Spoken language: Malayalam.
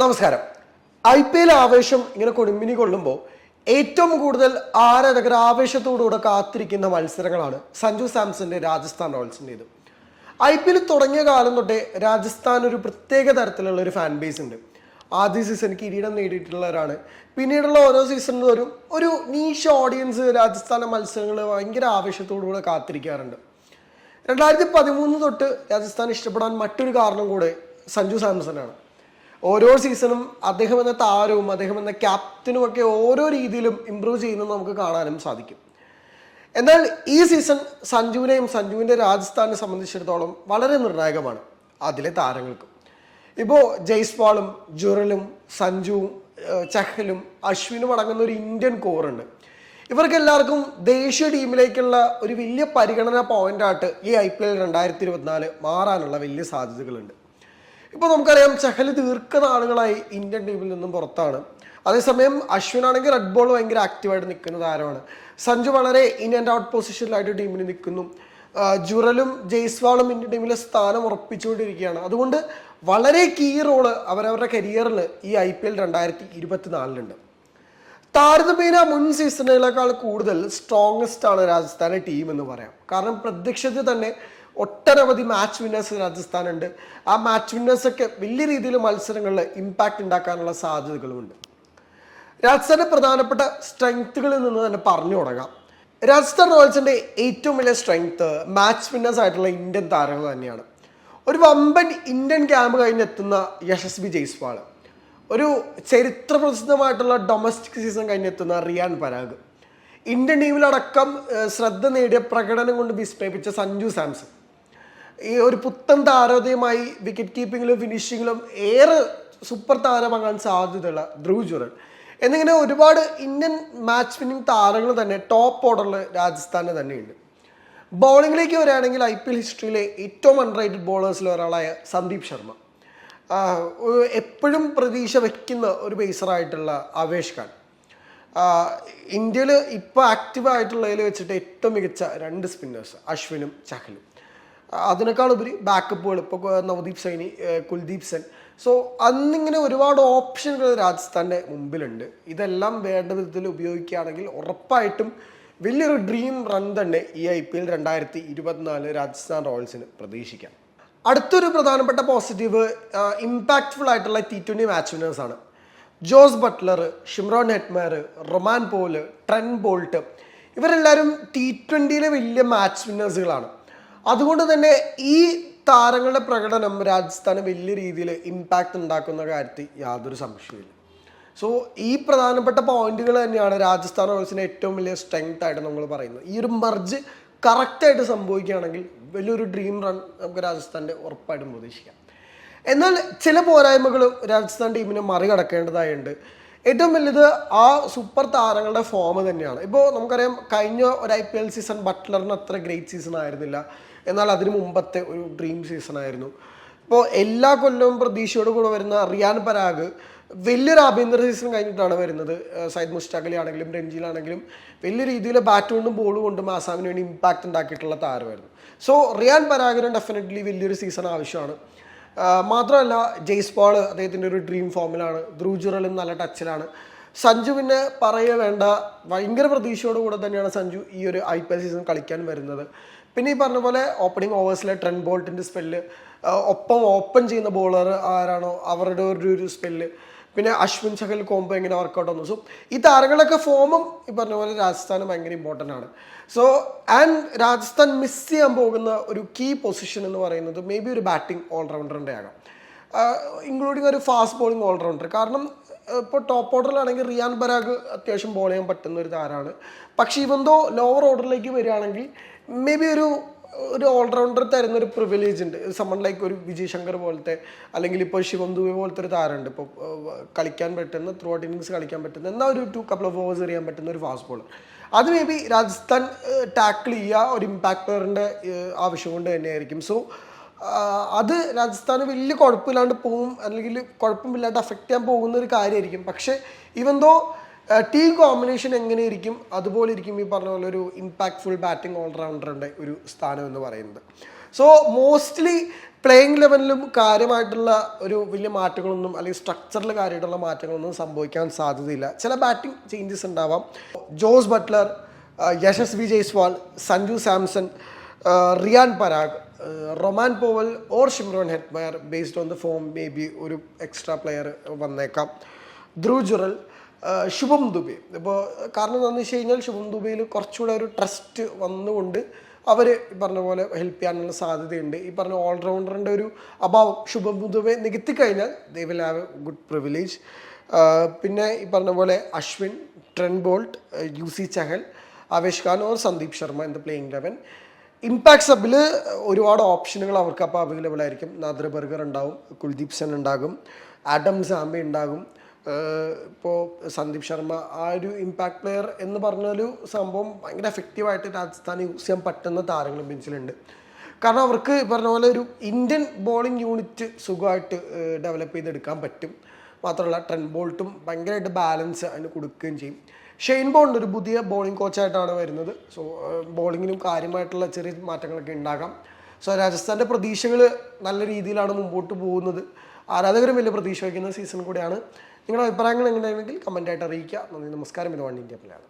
നമസ്കാരം. ഐ പി എൽ ആവേശം ഇങ്ങനെ കൊടുമ്പിനി കൊള്ളുമ്പോൾ ഏറ്റവും കൂടുതൽ ആരാധകർ ആവേശത്തോടുകൂടെ കാത്തിരിക്കുന്ന മത്സരങ്ങളാണ് സഞ്ജു സാംസന്റെ രാജസ്ഥാൻ റോയൽസിന്റെത് ഐ പി എൽ തുടങ്ങിയ കാലം തൊട്ടേ രാജസ്ഥാൻ ഒരു പ്രത്യേക തരത്തിലുള്ള ഒരു ഫാൻ ബേസ് ഉണ്ട്. ആദ്യ സീസൺ കിരീടം നേടിയിട്ടുള്ളവരാണ്. പിന്നീടുള്ള ഓരോ സീസണിലും ഒരു ഒരു നീഷ് ഓഡിയൻസ് രാജസ്ഥാൻ മത്സരങ്ങൾ ഭയങ്കര ആവേശത്തോടുകൂടെ കാത്തിരിക്കാറുണ്ട്. രണ്ടായിരത്തി പതിമൂന്ന് തൊട്ട് രാജസ്ഥാൻ ഇഷ്ടപ്പെടാൻ മറ്റൊരു കാരണം കൂടെ സഞ്ജു സാംസണാണ്. ഓരോ സീസണും അദ്ദേഹം എന്ന താരവും അദ്ദേഹം എന്ന ക്യാപ്റ്റനും ഒക്കെ ഓരോ രീതിയിലും ഇമ്പ്രൂവ് ചെയ്യുന്നത് നമുക്ക് കാണാനും സാധിക്കും. എന്നാൽ ഈ സീസൺ സഞ്ജുവിനെയും സഞ്ജുവിന്റെ രാജസ്ഥാനെ സംബന്ധിച്ചിടത്തോളം വളരെ നിർണായകമാണ് അതിലെ താരങ്ങൾക്കും. ഇപ്പോൾ ജയ്സ്വാളും ജുറലും സഞ്ജുവും ചഹലും അശ്വിനും അടങ്ങുന്ന ഒരു ഇന്ത്യൻ കോറുണ്ട് ഇവർക്ക് എല്ലാവർക്കും ദേശീയ ടീമിലേക്കുള്ള ഒരു വലിയ പരിഗണന പോയിന്റായിട്ട് ഈ ഐ പി എൽ രണ്ടായിരത്തി ഇരുപത്തിനാല് മാറാനുള്ള വലിയ സാധ്യതകളുണ്ട്. ഇപ്പോൾ നമുക്കറിയാം ചഹൽ ദീർഘനാളുകളായി ഇന്ത്യൻ ടീമിൽ നിന്നും പുറത്താണ്. അതേസമയം അശ്വിൻ ആണെങ്കിൽ റെഡ് ബോൾ ഭയങ്കര ആക്റ്റീവായിട്ട് നിൽക്കുന്ന താരമാണ് സഞ്ജു വളരെ ഇൻ ആൻഡ് ഔട്ട് പൊസിഷനിലായിട്ട് ടീമിൽ നിൽക്കുന്നു. ജുറലും ജയ്സ്വാളും ഇന്ത്യൻ ടീമിലെ സ്ഥാനം ഉറപ്പിച്ചുകൊണ്ടിരിക്കുകയാണ്. അതുകൊണ്ട് വളരെ കീ റോൾ അവരവരുടെ കരിയറിൽ ഈ ഐ പി എൽ രണ്ടായിരത്തി ഇരുപത്തിനാലിലുണ്ട്. താരതമ്യേന മുൻ സീസണുകളെക്കാൾ കൂടുതൽ സ്ട്രോങ്സ്റ്റ് ആണ് രാജസ്ഥാനെ ടീം എന്ന് പറയാം. കാരണം പ്രത്യക്ഷത്തിൽ തന്നെ ഒട്ടനവധി മാച്ച് വിന്നേഴ്സ് രാജസ്ഥാൻ ഉണ്ട് ആ മാച്ച് വിന്നേഴ്സൊക്കെ വലിയ രീതിയിൽ മത്സരങ്ങളിൽ ഇമ്പാക്റ്റ് ഉണ്ടാക്കാനുള്ള സാധ്യതകളുമുണ്ട്. രാജസ്ഥാന്റെ പ്രധാനപ്പെട്ട സ്ട്രെങ്ത്തുകളിൽ നിന്ന് തന്നെ പറഞ്ഞു തുടങ്ങാം. രാജസ്ഥാൻ റോയൽസിന്റെ ഏറ്റവും വലിയ സ്ട്രെങ്ത് മാച്ച് വിന്നേഴ്സ് ആയിട്ടുള്ള ഇന്ത്യൻ താരങ്ങൾ തന്നെയാണ്. ഒരു വമ്പൻ ഇന്ത്യൻ ക്യാമ്പ് കഴിഞ്ഞെത്തുന്ന യശസ്വി ജയ്സ്വാൾ. ഒരു ചരിത്ര പ്രസിദ്ധമായിട്ടുള്ള ഡൊമസ്റ്റിക് സീസൺ കഴിഞ്ഞെത്തുന്ന റിയാൻ പരാഗ്. ഇന്ത്യൻ ടീമിലടക്കം ശ്രദ്ധ നേടിയ പ്രകടനം കൊണ്ട് വിസ്മയിപ്പിച്ച സഞ്ജു സാംസൺ. ഈ ഒരു പുത്തൻ താരോദയമായി വിക്കറ്റ് കീപ്പിങ്ങിലും ഫിനിഷിങ്ങിലും ഏറെ സൂപ്പർ താരമാകാൻ സാധ്യതയുള്ള ധ്രുവ് ജുറൽ. എന്നിങ്ങനെ ഒരുപാട് ഇന്ത്യൻ മാച്ച് വിന്നിംഗ് താരങ്ങൾ തന്നെ ടോപ്പ് ഓർഡറിൽ രാജസ്ഥാന് തന്നെയുണ്ട്. ബൗളിങ്ങിലേക്ക് വരികയാണെങ്കിൽ ഐ പി എൽ ഹിസ്റ്ററിയിലെ ഏറ്റവും അൺറൈറ്റഡ് ബോളേഴ്സിൽ ഒരാളായ സന്ദീപ് ശർമ്മ. എപ്പോഴും പ്രതീക്ഷ വയ്ക്കുന്ന ഒരു ബേസറായിട്ടുള്ള ആവേശ് ഖാൻ ഇന്ത്യയിൽ ഇപ്പോൾ ആക്റ്റീവായിട്ടുള്ളതിൽ വെച്ചിട്ട് ഏറ്റവും മികച്ച രണ്ട് സ്പിന്നേഴ്സ് അശ്വിനും ചഹലും. അതിനേക്കാൾ ഉപരി ബാക്കപ്പുകൾ ഇപ്പോൾ നവദീപ് സൈനി കുൽദീപ് സെൻ. സോ അന്നിങ്ങനെ ഒരുപാട് ഓപ്ഷനുകൾ രാജസ്ഥാന്റെ മുമ്പിലുണ്ട്. ഇതെല്ലാം വേണ്ട വിധത്തിൽ ഉപയോഗിക്കുകയാണെങ്കിൽ ഉറപ്പായിട്ടും വലിയൊരു ഡ്രീം റൺ തന്നെ ഈ ഐ പി എൽ രണ്ടായിരത്തി ഇരുപത്തിനാല് രാജസ്ഥാൻ റോയൽസിന് പ്രതീക്ഷിക്കാം. അടുത്തൊരു പ്രധാനപ്പെട്ട പോസിറ്റീവ് ഇമ്പാക്റ്റ്ഫുൾ ആയിട്ടുള്ള T twenty match വിന്നേഴ്സാണ് Jos Buttler Shimron Hetmyer Rovman Powell Trent Boult. ഇവരെല്ലാവരും ടി ട്വന്റിയിലെ വലിയ മാച്ച് വിന്നേഴ്സുകളാണ് അതുകൊണ്ട് തന്നെ ഈ താരങ്ങളുടെ പ്രകടനം രാജസ്ഥാന് വലിയ രീതിയിൽ ഇമ്പാക്റ്റ് ഉണ്ടാക്കുന്ന കാര്യത്തിൽ യാതൊരു സംശയമില്ല സോ ഈ പ്രധാനപ്പെട്ട പോയിന്റുകൾ തന്നെയാണ് രാജസ്ഥാൻ റോയൽസിന് ഏറ്റവും വലിയ സ്ട്രെങ്ത് ആയിട്ട് നമ്മൾ പറയുന്നത്. ഈ ഒരു മർജ് കറക്റ്റായിട്ട് സംഭവിക്കുകയാണെങ്കിൽ വലിയൊരു ഡ്രീം റൺ നമുക്ക് രാജസ്ഥാന്റെ ഉറപ്പായിട്ടും പ്രതീക്ഷിക്കാം. എന്നാൽ ചില പോരായ്മകൾ രാജസ്ഥാൻ ടീമിനെ മറികടക്കേണ്ടതായുണ്ട്. ഏറ്റവും വലുത് ആ സൂപ്പർ താരങ്ങളുടെ ഫോം തന്നെയാണ്. ഇപ്പോൾ നമുക്കറിയാം കഴിഞ്ഞ ഒരു ഐ പി എൽ സീസൺ ബട്ട്ലറിന് അത്ര ഗ്രേറ്റ് സീസൺ ആയിരുന്നില്ല. എന്നാൽ അതിന് മുമ്പത്തെ ഒരു ഡ്രീം സീസൺ ആയിരുന്നു. ഇപ്പോൾ എല്ലാ കൊല്ലവും പ്രതീക്ഷയോട് കൂടെ വരുന്ന റിയാൻ പരാഗ് വലിയൊരു ആഭ്യന്തര സീസൺ കഴിഞ്ഞിട്ടാണ് വരുന്നത്. സയ്യിദ് മുസ്റ്റാഖലി ആണെങ്കിലും രഞ്ജിയിലാണെങ്കിലും വലിയ രീതിയിൽ ബാറ്റ് കൊണ്ടും ബോൾ കൊണ്ടും ആസാമിന് വേണ്ടി ഇമ്പാക്റ്റ് ഉണ്ടാക്കിയിട്ടുള്ള താരമായിരുന്നു. സോ റിയാൻ പരാഗരൻ ഡെഫിനറ്റ്ലി വലിയൊരു സീസൺ ആവശ്യമാണ്. മാത്രമല്ല ജെയ്സ് പോൾ അദ്ദേഹത്തിന്റെ ഒരു ഡ്രീം ഫോമിലാണ് ധ്രുവ് ജുറലും നല്ല ടച്ചിലാണ് സഞ്ജു പിന്നെ പറയേ വേണ്ട ഭയങ്കര പ്രതീക്ഷയോടുകൂടെ തന്നെയാണ് സഞ്ജു ഈ ഒരു ഐ പി എൽ സീസൺ കളിക്കാൻ വരുന്നത്. പിന്നെ ഈ പറഞ്ഞ പോലെ ഓപ്പണിംഗ് ഓവേഴ്സിലെ ട്രെൻ ബോൾട്ടിന്റെ സ്പെല്ല് ഒപ്പം ഓപ്പൺ ചെയ്യുന്ന ബോളർ ആരാണോ അവരുടെ ഒരു ഒരു സ്പെല്ല് പിന്നെ അശ്വിൻ ചഹൽ കോംബോ എങ്ങനെ വർക്കൗട്ട് വന്നു. സോ ഈ താരങ്ങളൊക്കെ ഫോമും ഈ പറഞ്ഞ പോലെ രാജസ്ഥാന് ഭയങ്കര ഇമ്പോർട്ടന്റ് ആണ്. സോ ആൻഡ് രാജസ്ഥാൻ മിസ് ചെയ്യാൻ പോകുന്ന ഒരു കീ പൊസിഷൻ എന്ന് പറയുന്നത് മേ ബി ഒരു ബാറ്റിംഗ് ഓൾറൗണ്ടറിന്റെ ആകാം. ഇൻക്ലൂഡിങ് ഒരു ഫാസ്റ്റ് ബോളിംഗ് ഓൾറൗണ്ടർ കാരണം ഇപ്പോൾ ടോപ്പ് ഓർഡറിലാണെങ്കിൽ റിയാൻ ബരാഗ് അത്യാവശ്യം ബോൾ ചെയ്യാൻ പറ്റുന്ന ഒരു താരമാണ്. പക്ഷേ ഇവന്തോ ലോവർ ഓർഡറിലേക്ക് വരികയാണെങ്കിൽ മേ ബി ഒരു ഒരു ഓൾറൗണ്ടർ തരുന്ന ഒരു പ്രിവിലേജ് ഉണ്ട്. സമ്മൺ ലൈക്ക് ഒരു വിജയ് ശങ്കർ പോലത്തെ അല്ലെങ്കിൽ ഇപ്പോൾ ശിവം പോലത്തെ ഒരു താരമുണ്ട്. ഇപ്പോൾ കളിക്കാൻ പറ്റുന്ന ത്രൂ ഔട്ട് ഇന്നിങ്സ് കളിക്കാൻ പറ്റുന്ന എന്നാൽ ഒരു ടു കപ്പിൾ ഓഫ് ഓവേഴ്സ് എറിയാൻ പറ്റുന്ന ഒരു ഫാസ്റ്റ് ബോളർ അത് മേ ബി രാജസ്ഥാൻ ടാക്കിൾ ചെയ്യുക ഒരു ഇമ്പാക്ട് പ്ലെയറിന്റെ ആവശ്യം കൊണ്ട് തന്നെയായിരിക്കും. സോ അത് രാജസ്ഥാന് വലിയ കുഴപ്പമില്ലാണ്ട് പോകും അല്ലെങ്കിൽ കുഴപ്പമില്ലാണ്ട് അഫക്റ്റ് ചെയ്യാൻ പോകുന്ന ഒരു കാര്യമായിരിക്കും. പക്ഷേ ഇവൻ ദോ ടീം കോമ്പിനേഷൻ എങ്ങനെ ഇരിക്കും അതുപോലെ ഇരിക്കും ഈ പറഞ്ഞ പോലെ ഒരു ഇമ്പാക്ട്ഫുൾ ബാറ്റിംഗ് ഓൾറൗണ്ടറിന്റെ ഒരു സ്ഥാനം എന്ന് പറയുന്നത്. സോ മോസ്റ്റ്ലി പ്ലേയിങ് ലെവലിലും കാര്യമായിട്ടുള്ള ഒരു വലിയ മാറ്റങ്ങളൊന്നും അല്ലെങ്കിൽ സ്ട്രക്ചറിൽ കാര്യമായിട്ടുള്ള മാറ്റങ്ങളൊന്നും സംഭവിക്കാൻ സാധ്യതയില്ല. ചില ബാറ്റിംഗ് ചേഞ്ചസ് ഉണ്ടാവാം. Jos Buttler Yashas Yashasvi Jaiswal Sanju Samson Riyan Parag Rovman Powell or Shimron Hetmyer based on the form may be ഒരു എക്സ്ട്രാ പ്ലെയർ വന്നേക്കാം. ധ്രുവ് ജുറൽ ശുഭം ദുബെ. ഇപ്പോൾ കാരണം എന്താണെന്ന് വെച്ച് കഴിഞ്ഞാൽ ശുഭം ദുബെയിൽ കുറച്ചുകൂടെ ഒരു ട്രസ്റ്റ് വന്നുകൊണ്ട് അവർ ഈ പറഞ്ഞ പോലെ ഹെൽപ്പ് ചെയ്യാനുള്ള സാധ്യതയുണ്ട്. ഈ പറഞ്ഞ ഓൾറൗണ്ടറിന്റെ ഒരു അഭാവം ശുഭം ദുബെ നികത്തി കഴിഞ്ഞാൽ they will have a good privilege പിന്നെ ഈ പറഞ്ഞ പോലെ Ashwin Trent Boult Yuzi Chahal Avesh Khan or Sandeep Sharma എന്ന പ്ലേയിങ് ലെവൻ ഇമ്പാക്ട് സബിൽ ഒരുപാട് ഓപ്ഷനുകൾ അവർക്ക് അപ്പോൾ അവൈലബിൾ ആയിരിക്കും. നാദ്ര ബർഗർ ഉണ്ടാവും കുൽദീപ് സെൻ ഉണ്ടാകും ആഡം സാമ്പി ഉണ്ടാകും. ഇപ്പോൾ സന്ദീപ് ശർമ്മ ആ ഒരു ഇമ്പാക്ട് പ്ലെയർ എന്ന് പറഞ്ഞൊരു സംഭവം ഭയങ്കര എഫക്റ്റീവായിട്ട് രാജസ്ഥാൻ യൂസ് ചെയ്യാൻ പറ്റുന്ന താരങ്ങൾ ബെഞ്ചിലുണ്ട്. കാരണം അവർക്ക് പറഞ്ഞ പോലെ ഒരു ഇന്ത്യൻ ബോളിംഗ് യൂണിറ്റ് സുഖമായിട്ട് ഡെവലപ്പ് ചെയ്തെടുക്കാൻ പറ്റും. മാത്രമല്ല ട്രെൻ ബോൾട്ടും ഭയങ്കരമായിട്ട് ബാലൻസ് അതിന് കൊടുക്കുകയും ചെയ്യും. ഷെയ്ൻ ബോണ്ട് ഒരു പുതിയ ബോളിംഗ് കോച്ചായിട്ടാണ് വരുന്നത്. സോ ബോളിങ്ങിനും കാര്യമായിട്ടുള്ള ചെറിയ മാറ്റങ്ങളൊക്കെ ഉണ്ടാകാം. സോ രാജസ്ഥാന്റെ പ്രതീക്ഷകൾ നല്ല രീതിയിലാണ് മുമ്പോട്ട് പോകുന്നത്. ആരാധകരും വലിയ പ്രതീക്ഷ വയ്ക്കുന്ന സീസൺ കൂടിയാണ്. നിങ്ങളുടെ അഭിപ്രായങ്ങൾ എങ്ങനെയാണെങ്കിൽ കമന്റായിട്ട് അറിയിക്കുക. നന്ദി നമസ്കാരം. ഇത് വൺ ഇന്ത്യ പ്ലെയാണ്